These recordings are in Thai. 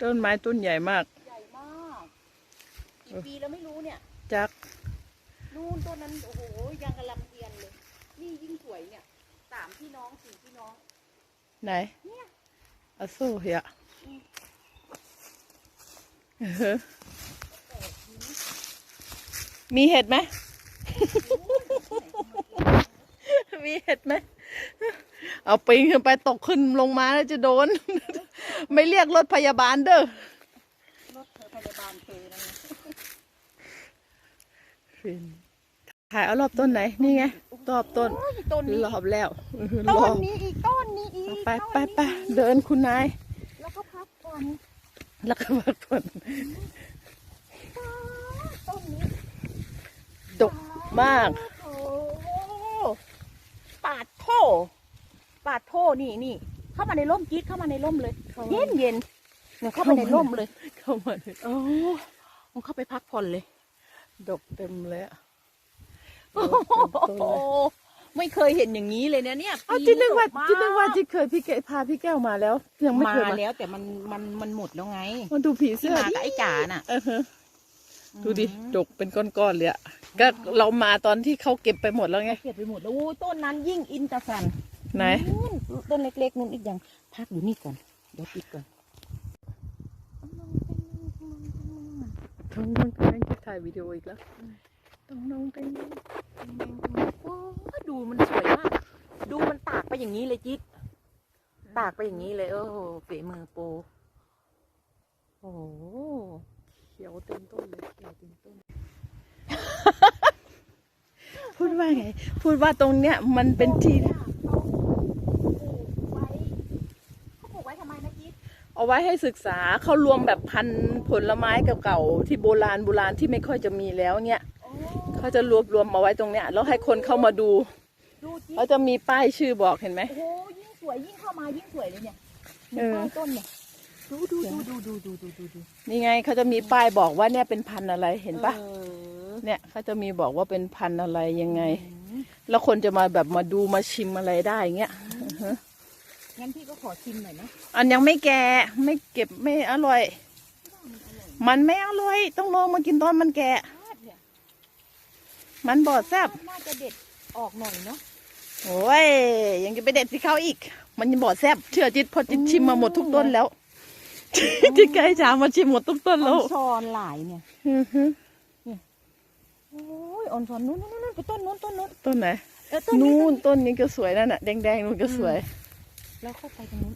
ต้นไม้ต้นใหญ่มาก ใหญ่มากกี่ปีแล้วไม่รู้เนี่ย จักนู่นต้นนั้นโอ้โหยังกำลังเทียนเลย นี่ยิ่งสวยเนี่ยสามพี่น้องสี่พี่น้อง ไหนเนี่ยอาโซ่เหียเออมีเห็ดไหม มีเห็ดไหม เอาปิงขึ้นไปตกขึ้นลงมาแล้วจะโดน ไม่เรียกรถพยาบาลเด้อ รถเธอพยาบาลเธอนะเนี่ยถ่ายเอารอบต้นไหน นี่ไง รอบต้นโอ้ยต้นนี้รอบแล้วรต้อนบนี้อีก ต้นนี้อีก ไปต้นไปนี้ไปเดินคุณนาย แล้วก็พักก่อน แล้วก็มาคนต้นนี้ดกมากโอ้โหปาดโทปาดโทนี่นี่ เข้ามาในร่มจี๊ดเข้ามาในร่มเลยเข้ามาเย็นเย็นเนี่ยเข้ามาในร่มเลย เข้ามาเลยโอ้มันเข้าไปพักผ่อนเลย ดกเต็มเลยอะโอ้โหไม่เคยเห็นอย่างนี้เลยนะเนี่ยเอาปีจิตนึกว่าดมจิตนึกว่าจิตเคยพี่แกพาพี่แก้วมาแล้วยังไม่มาเคยมาแล้ว แต่มันมันมันหมดแล้วไงมาดูผีที่เสื้อมากับไอ้จ๋าน่ะเออฮะดูดิอืมดกเป็นก้อนๆเลยอะก็เรามาตอนที่เขาเก็บไปหมดแล้วไงเก็บไปหมดแล้วโอ้ยต้นนั้นยิ่งอินตะแฟน ไหนนู่นต้นเล็กๆนู่นอีกอย่างพักอยู่นี่ก่อนเดี๋ยวปิดก่อนต้องน้องแป้งจะถ่ายวิดีโออีกแล้วต้องน้องแป้งโอ้ยดูมันสวยมากอะดูมันตากไปอย่างนี้เลยจิ๊ดตากไปอย่างนี้เลยโอ้โหฝีมือโปรโอ้โหเขียวเต็มต้นเลยเขียวเต็มต้นพูดว่าไง พูดว่าตรงเนี้ยมันเป็นที่ เขาปลูกไว้เขาปลูกไว้ทำไมนะจิ๊ด เอาไว้ให้ศึกษาเขารวมแบบพันธุ์ผลไม้เก่าๆที่โบราณโบราณที่ไม่ค่อยจะมีแล้วเนี่ยโอ้เขาจะรวบรวมมาไว้ตรงเนี้ยแล้วให้คนเข้ามาดูดูจิ๊ดเขาจะมีป้ายชื่อบอกเห็นไหม โอ้โหยิ่งสวยยิ่งเข้ามายิ่งสวยเลยเนี่ยเออ ใต้ต้นเนี่ยดูดูดูดูดูดูดูดูดูนี่ไงเขาจะมีป้ายบอกว่าเนี่ยเป็นพันธุ์อะไรเห็นปะออเนี่ยเขาจะมีบอกว่าเป็นพันธุ์อะไรยังไงอืมแล้วคนจะมาแบบมาดูมาชิมอะไรได้เงี้ย งั้นพี่ก็ขอชิมหน่อยนะอันยังไม่แก่ไม่เก็บไม่อร่อย มันไม่อร่อย ต้องลองมากินตอนมันแก่พลาดเนี่ยมันบอดแซบน่าจะเด็ดออกหน่อยเนาะโอ้ยยังจะไปเด็ดสิเขาอีก มันยังบอดแซบเชื่อจิตพอจิตชิมมาหมดทุกต้นแล้วจิตไก่จ๋ามาชิมหมดทุกต้นอแล้อวนซอนหลายเนี่ยอือฮึโอ้ยออนซอนนู้นนู้นนู้นไปต้นนู้นต้นนู้นต้นไหนเออต้นนี้นู่ต้นนต้นนี้ก็สวยนั่นน่ะแดงๆนู่นก็สวย แล้วเข้าไปตรงนู้น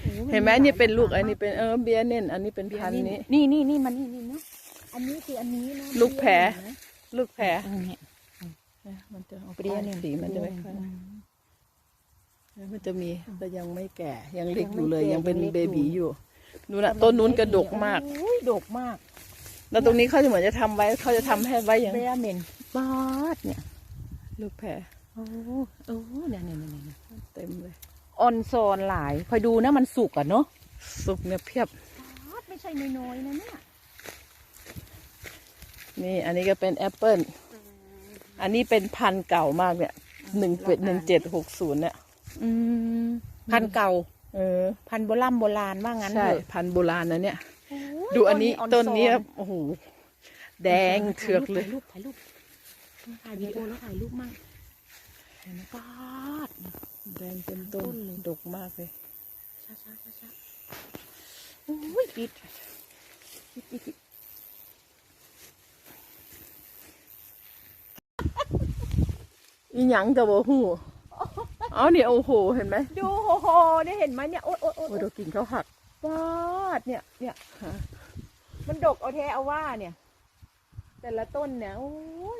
โอ้ยเห็นไหมลายนี่เป็นลูกราอัคานนี้เป็นเออเบียร์เน่นอันนี้เป็นเบียพันธุ์นี้ นี่นี่นี่มันนี่นี่เนาะอันนี้คืออันนี้นะลูกแผลเบียร์ลูกแพรเห็นไหมเออเนี่ยมันจะออกเปรี้ยวเนี่ย สีมันจะไม่ค่อยอืมมันจะมีแต่ยังไม่แก่ยังเล็กอยู่เลยยัยังงไม่เป็นแก่เบบีอยู่นู่นน่ะต้นนู้นกระดกมากโอ้ยดกมากแล้วตรงนี้เขาจะเหมือนจะทำไว้เขาจะทำให้ไว้อย่างเบรเมนบาดเนี่ย ลูกแพรโอ้โอ้เนี่ยเนี่ยเนี่ยเนี่ยเต็มเลย ออนซอนหลายคอยดูนะมันสุกอะเนาะสุกเนี่ยเพียบไม่ใช่น้อยๆนะเนี่ยนี่อันนี้ก็เป็นแอปเปิลอันนี้เป็นพันธุ์เก่ามากเนี่ยหนึ่งเป็ดหนึ่งเจ็ดหกศูนย์เนี่ยอืมพันธุ์เก่า เออ พันธุ์โบราณโบราณว่างั้นใช่เถอะพันธุ์โบราณนะเนี่ยโอ้ยดูอันนี้อต้นนี้ซครับโอ้โหแดงเถือกเลยถ่ายรูปถ่ายรูปถ่ายวิดีโอแล้วถ่ายรูปมั่งเห็นไหมปาด แดงเต็มต้นต้นเลยดกมากเลยช้าช้าช้าช้าโอ้ยปิดปิดปิดปิดอีหยังจะบ่หูเอาเนี่ยโอ้โหเห็นไหมดูโหโหเนี่ยเห็นไหมเนี่ยโอ๊ยโอ๊ยโอ๊ยโอ้ยเรากิ่งเขาหักปาดเนี่ยเนี่ยมันดกเอาแท้เอาว่าเนี่ย แต่ละต้นเนี่ยโอ้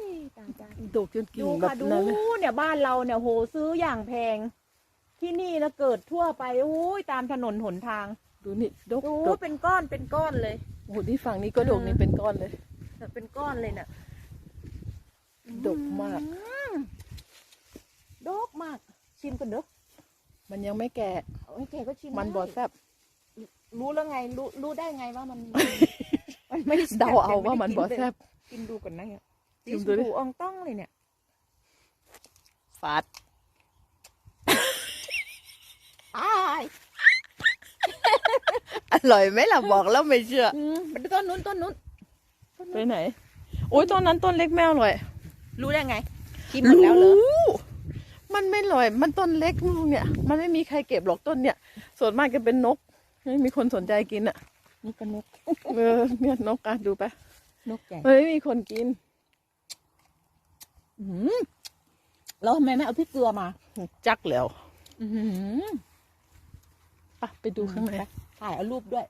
ยตายตายดกจนกิ่ดูงแบค่ะบดูนั้นเลยเนี่ยบ้านเราเนี่ยโหซื้ออย่างแพง ที่นี่นะเกิดทั่วไปโอ้ยตามถนนหนทางดูนี่ดกดูดกเป็นก้อนเป็นก้อนเลย โอ้โหที่ฝั่งนี้ก็ดกเออนี่เป็นก้อนเลย แบบเป็นก้อนเลยเนี่ยดกมาก อืมดกมาก ชิมกันเด้อมันยังไม่แก่ โอ้ยแกก็ชิมมันได้บอดแซบรู้แล้วไงรู้รู้ได้ไงว่ามัน มันไม่แซ่บเดาเอายังไได้ว่ามันกิบอดเลยแซบ กินดูก่อนนะเนี่ยชิมดูดิ สีชพูอองต้องเลยเนี่ย ฟาด อ้ายอร่อยไหมล่ะบอกแล้วไม่เชื่ออืมไปดูต้นนู้นต้นนู้นไปไหน โอ้ยต้นนั้นต้นเล็กแมวอร่อย รู้ได้ไงกินหมดแล้วเหรอรู้มันไม่อร่อย มันต้นเล็กลูกเนี่ย มันไม่มีใครเก็บหรอกต้นเนี่ย ส่วนมากจะเป็นนก ไม่มีคนสนใจกินอะนี่ก็นกเออเนี่ยนกอะดูไปนกใหญ่มันไม่มีคนกินอืมแล้วทำไมไม่เอาพริกเกลือมา จักแล้วอือหืออะไปดูข้างใน ถ่ายเอารูปด้วย